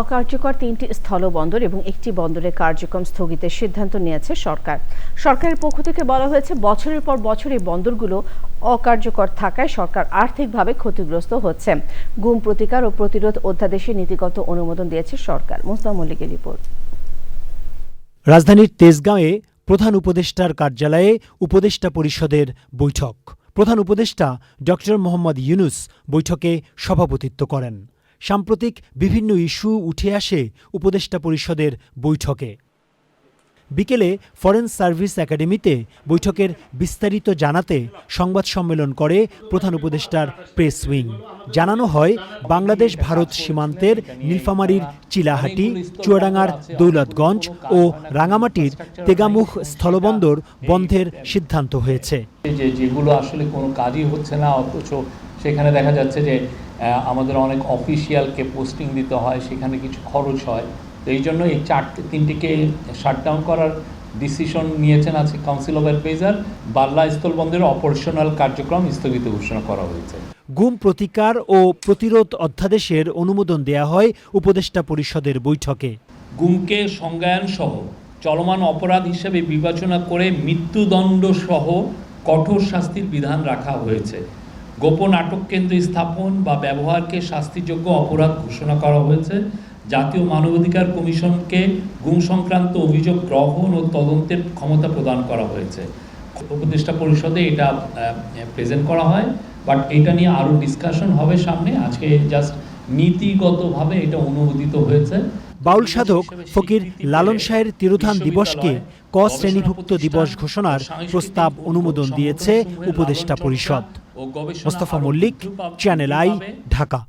অকার্যকর তিনটি স্থলবন্দর এবং একটি বন্দরের কার্যক্রম স্থগিতের সিদ্ধান্ত নিয়েছে সরকার। সরকারের পক্ষ থেকে বলা হয়েছে, বছরের পর বছর এই বন্দরগুলো অকার্যকর থাকায় সরকার আর্থিকভাবে ক্ষতিগ্রস্ত হচ্ছে। গুম প্রতিকার ও প্রতিরোধ অধ্যাদেশে নীতিগত অনুমোদন দিয়েছে সরকার। মুস্তাম মল্লিকের রিপোর্ট। রাজধানীর তেজগাঁয়ে প্রধান উপদেষ্টার কার্যালয়ে উপদেষ্টা পরিষদের বৈঠক। প্রধান উপদেষ্টা ডক্টর মোহাম্মদ ইউনুস বৈঠকে সভাপতিত্ব করেন। সাম্প্রতিক বিভিন্ন ইস্যু উঠে আসে উপদেষ্টা পরিষদের বৈঠকে। বিকেলে ফরেন সার্ভিস একাডেমিতে বৈঠকের বিস্তারিত জানাতে সংবাদ সম্মেলন করে প্রধান উপদেষ্টার প্রেস উইং। জানানো হয়, বাংলাদেশ ভারত সীমান্তের নীলফামারীর চিলাহাটি, চুয়াডাঙ্গার দৌলতগঞ্জ ও রাঙামাটির তেগামুখ স্থলবন্দর বন্ধের সিদ্ধান্ত হয়েছে। যেগুলো আসলে কোনো কাজই হচ্ছে না, অথচ সেখানে দেখা যাচ্ছে যে আমাদের অনেক অফিসিয়ালকে পোস্টিং দিতে হয় সেখানে কিছু খরচ হয়। তো এই জন্য এই চারটে তিনটিকে শাটডাউন করার ডিসিশন নিয়েছেন আছে কাউন্সিল অফ অ্যাডভাইজার বাল্লা স্থলবন্দরের অপারেশনাল কার্যক্রম স্থগিত ঘোষণা করা হয়েছে। গুম প্রতিকার ও প্রতিরোধ অধ্যাদেশের অনুমোদন দেয়া হয় উপদেষ্টা পরিষদের বৈঠকে। গুমকে সংজ্ঞায়ন সহ চলমান অপরাধ হিসেবে বিবেচনা করে মৃত্যুদণ্ড সহ কঠোর শাস্তির বিধান রাখা হয়েছে। গোপন আটক কেন্দ্র স্থাপন বা ব্যবহারকে শাস্তিযোগ্য অপরাধ ঘোষণা করা হয়েছে। জাতীয় মানবাধিকার কমিশনকে গুম সংক্রান্ত অভিযোগ গ্রহণ ও তদন্তের ক্ষমতা প্রদান করা হয়েছে। উপদেষ্টা পরিষদে এটা প্রেজেন্ট করা হয় বাট এটা নিয়ে আরও ডিসকাশন হবে সামনে। আজকে জাস্ট নীতিগতভাবে এটা অনুমোদিত হয়েছে। বাউল সাধক ফকির লালন শাহের তিরোধান দিবসকে ক শ্রেণীভুক্ত দিবস ঘোষণার প্রস্তাব অনুমোদন দিয়েছে উপদেষ্টা পরিষদ। Mostafa Mallik channel I Dhaka.